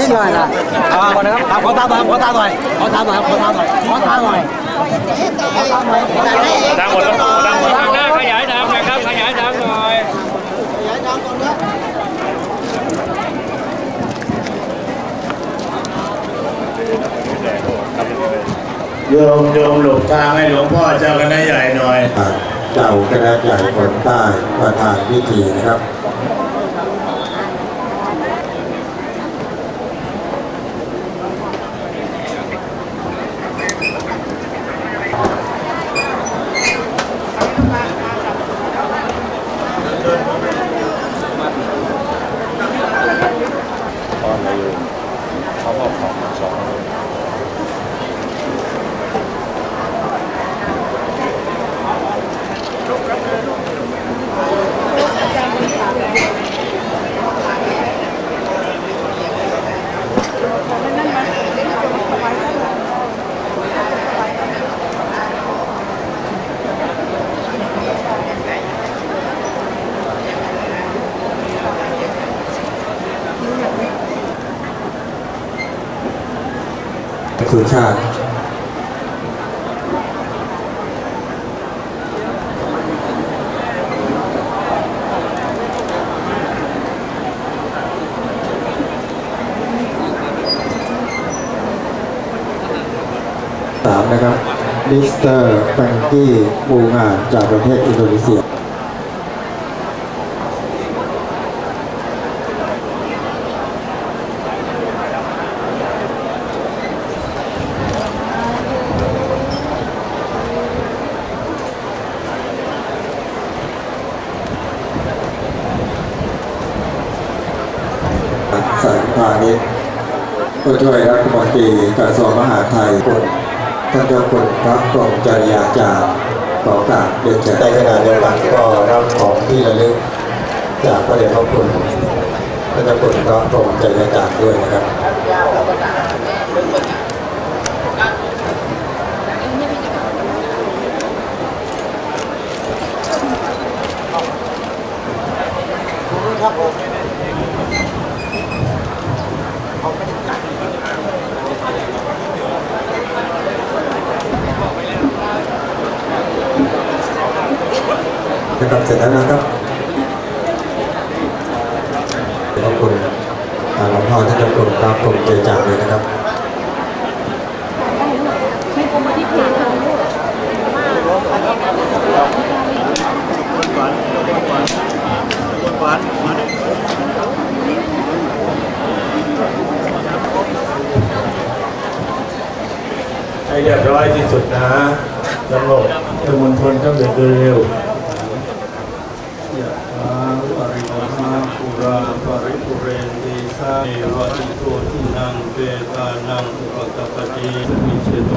นิดหน่อยนะเอาก่อนนะครับขอตามหน่อยขอตามหน่อยขอตามหน่อยขอตามหน่อยขอตามหน่อยดังหมดแล้วดังหมดข้างหน้าขยายดังหน่อยครับขยายดังหน่อยโยมโยมหลบทางให้หลวงพ่อเจ้าคณะใหญ่หน่อย เจ้าคณะใหญ่คนใต้ประธานพิธีนะครับ สุชาติสามนะครับ มิสเตอร์แฟรงกี้บูงานจากประเทศอินโดนีเซีย สายพาณิชย์ผู้ช่วย รัฐมนตรีกระทรวงมหาดไทยคุณท่านเจ้าคุณพระกรมจริยาจารย์ขอกราบเรียนเชิญในขณะเดียวกันก็รับของที่ระลึกจากพระเดชพระคุณท่านเจ้าคุณพระกรมจริยาจารย์ด้วยนะครับ นะครับเสร็จแล้วนะครับขอบคุณหลวงพ่อท่านจ้าคุณพระกรมจริยาจารย์เลยนะครับให้เรียบร้อยที่สุดนะสงบสมุนทนต้องเดินเร็ว ยะถาวาริวหาปุราปริปุเรนติสาเอวะอิโตทินังเปตานังอุป กปปติมิเชโ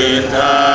Sita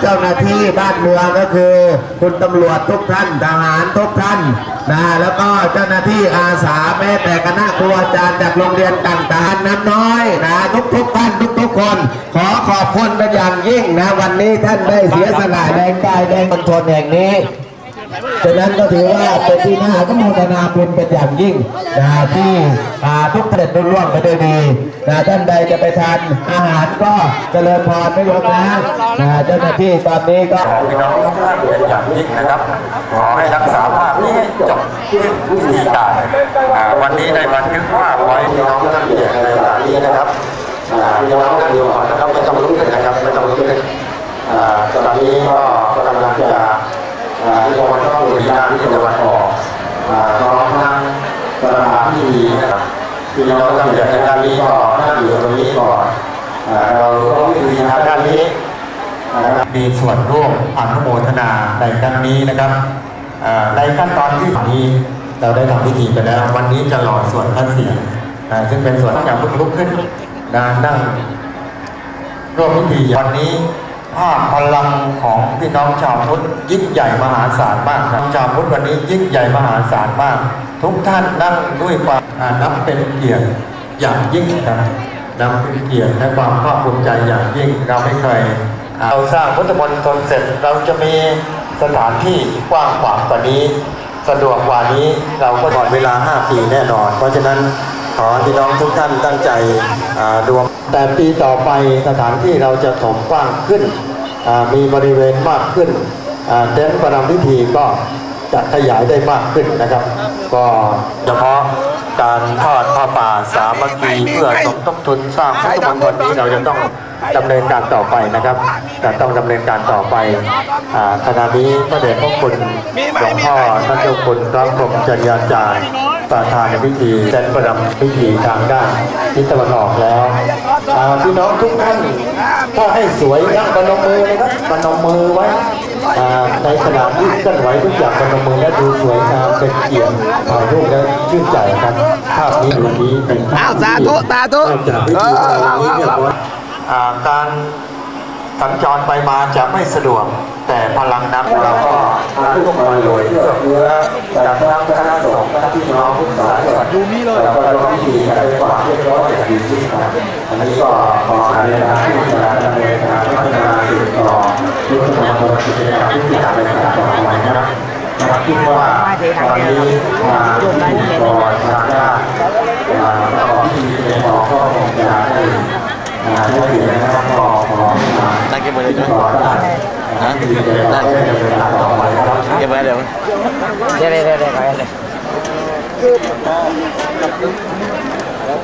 เจ้าหน้าที่บ้านเมืองก็คือ คุณตำรวจทุกท่านทหารทุกท่านนะแล้วก็เจ้าหน้าที่อาสาแม้แต่คณะครูอาจารย์จากโรงเรียนต่างๆน้ำน้อยนะทุกทุกท่านทุกทุกคน ขอขอบคุณเป็นอย่างยิ่งนะวันนี้ท่านได้เสียสละแรงกายแรงมณฑลแห่งนี้ ฉะนั้นก็ถือว่าเป็นที่น่าก็โมทนาบุญเป็นอย่างยิ่งนะที่ทุกเสด็จรุ่ร่วงไปด้วยดีนะท่านใดจะไปทานอาหารก็เจริญพรไม่ยกนะนะเจ้าหน้าที่ตอนนี้ก็พี่น้องทุกท่านเป็นอย่างยิ่งนะครับ ขอให้รักษาภาพนี้ให้จบสิ้วิธีการอ่าวันนี้ได้บันทึกภาพไว้พี่น้องท่านเกียรติในเวลานี้นะครับพี่น้องนั่งอยู่ก่อนนะครับไม่ต้องลุกขึ้นนะครับไม่ต้องลุกขึ้นตอนนี้ก็กำลังจะอ่าที่จังหวั ดต้องบุรีด้านที่ตะวันออกอ่าพร้อมทั้งประธานพิธีนะครับพี่น้องท่านเกียรติในด้านนี้ก็นั่งอยู่ตรงนี้ก่อนเราต้องมีทางด้านนี้นะครับมีส่วนร่วมอนุโมทนาในครั้งนี้นะครับในขั้นตอนที่นี้เราได้ทำพิธีไปแล้ว วันนี้จะหล่อส่วนพระเศียรซึ่งเป็นส่วนที่เพิ่งลุกขึ้นนะนั่งร่วมพิธีวันนี้ ภาพพลังของพี่น้องชาวพุทธยิ่งใหญ่มหาศาลมากครับชาวพุทธวันนี้ยิ่งใหญ่มหาศาลมาก ทุกท่านนั่งด้วยความนับเป็นเกียรติอย่างยิ่งครับนับเป็นเกียรติและความภาคภูมิใจอย่างยิ่งเราไม่เคยเราสร้างพุทธมณฑลเสร็จเราจะมีสถานที่กว้างขวางกว่านี้ สะดวกกว่านี้เราก็ก่อนเวลา 5 ปีแน่นอน เพราะฉะนั้น ขอให้พี่น้องทุกท่านตั้งใจอ่ารวม แต่ปีต่อไปสถานที่เราจะถมกว้างขึ้นอ่ามีบริเวณมากขึ้นอ่าเต็นท์ประรำพิธีก็จะขยายได้มากขึ้นนะครับ ก็เฉพาะการทอดผ้าป่าสามัคคีเพื่อสมทบทุนสร้างพุทธมณฑลนี้เราจะต้องดำเนินการต่อไปนะครับจะต้องดำเนินการต่อไปอ่าขณะนี้พระเดชพระคุณหลวงพ่อท่านเจ้าคุณพระพรหมจริยาจารย์ ประธานในพิธีเซนประดับพิธีทางด้านทิศตะวันออกแล้วอ่าพี่น้องทุกท่านถ้าให้สวยนั่งปนมมือเลยครับปนมมือไว้อ่าในขณะที่เคลื่อนไหวทุกอย่างปนมมือและดูสวยงามเป็นเกียรติถ่ายรูปและชื่นใจครับภาพนี้วันนี้เป็นภาพอ้าวสาธุสาธุเริ่มจากพิธีการ สัญจรไปมาจะไม่สะดวก แต่พลังนักเราก็ทุกคนเลยเพื่อเพื่อจากทั้งคณะสงฆ์คณะพี่น้องทุกสายดูนี้เลยเราก็ร่วมพิธีกันด้วยความเรียบร้อยอย่างดีที่สุดอันนี้ก็ขออนุญาตที่จะดำเนินการพัฒนาสืบต่อพุทธมณฑลกิจกรรมที่จะเป็นการต่อไปนะครับนะครับคิดว่าตอนนี้มาพิธีกรทางด้านต่อพิธีในหอก็คงจะได้ได้เปลี่ยนนะครับ ก็ขอมานั่งเก็บไว้เลยที่จ้ะต่อได้นะพิธีในหอก็จะเป็นการต่อไปครับเก็บไว้เดี๋ยวเดี๋ยวเดี๋ยวเดี๋ยวเดี๋ยวเลย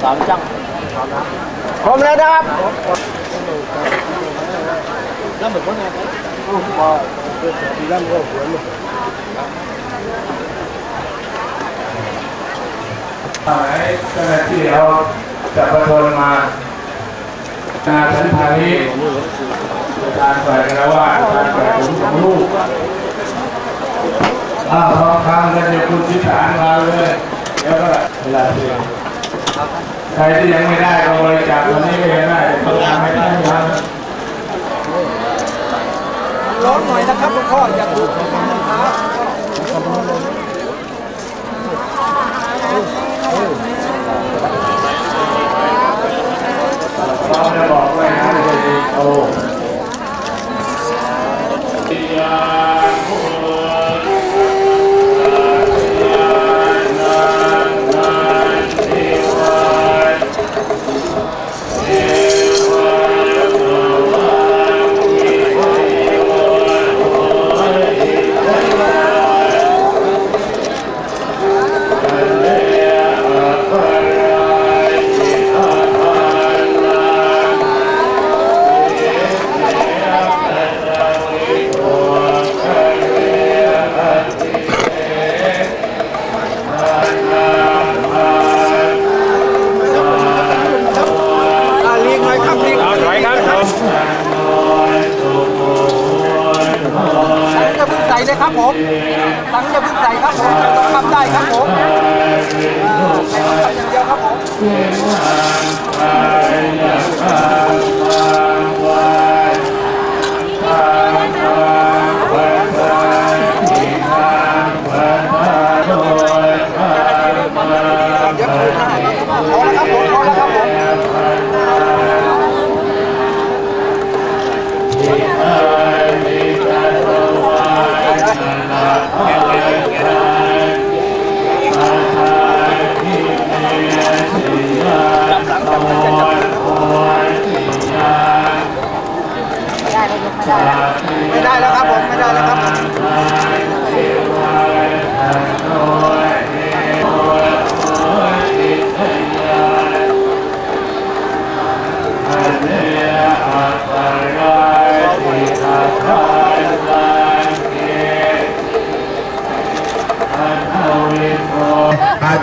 สามจังพร้อมแล้วนะครับไหนเจ้าหน้าที่เอาจับประทนมานาทันทานี้ประธานฝ่กันแล้วว่าประธานฝ่ายผมสองลูกอ้าวทองคำกันเดี๋ยวคุณชิสารมาเลยเดี๋ยวก็เวลาเที่ยงใครที่ยังไม่ได้ก็บริจาควันนี้ก็ยังได้ประธานไม่ได้ยังร้อนหน่อยนะครับหลวงพ่ออย่าถูกเราจะบอกไว้นะโอ้ พุ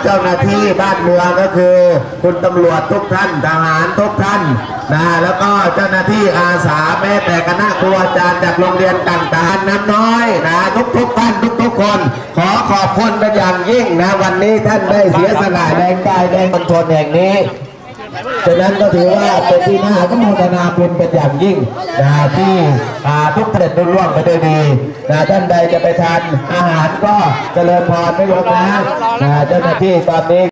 เจ้าหน้าที่บ้านเมืองก็คือ คุณตำรวจทุกท่านทหารทุกท่านนะแล้วก็เจ้าหน้าที่อาสาแม้แต่คณะครูอาจารย์จากโรงเรียนต่างๆน้ำน้อยนะทุกทุกท่านทุกทุกคน ขอขอบคุณเป็นอย่างยิ่งนะวันนี้ท่านได้เสียสละแรงกายแรงมณฑลแห่งนี้ ฉะนั้นก็ถือว่าเป็นที่น่าก็โมทนาบุญเป็นอย่างยิ่งนะที่ทุกเสด็จรุ่ร่วงไปด้วยดีนะท่านใดจะไปทานอาหารก็เจริญพรไม่ยกนะนะเจ้าหน้าที่ตอนนี้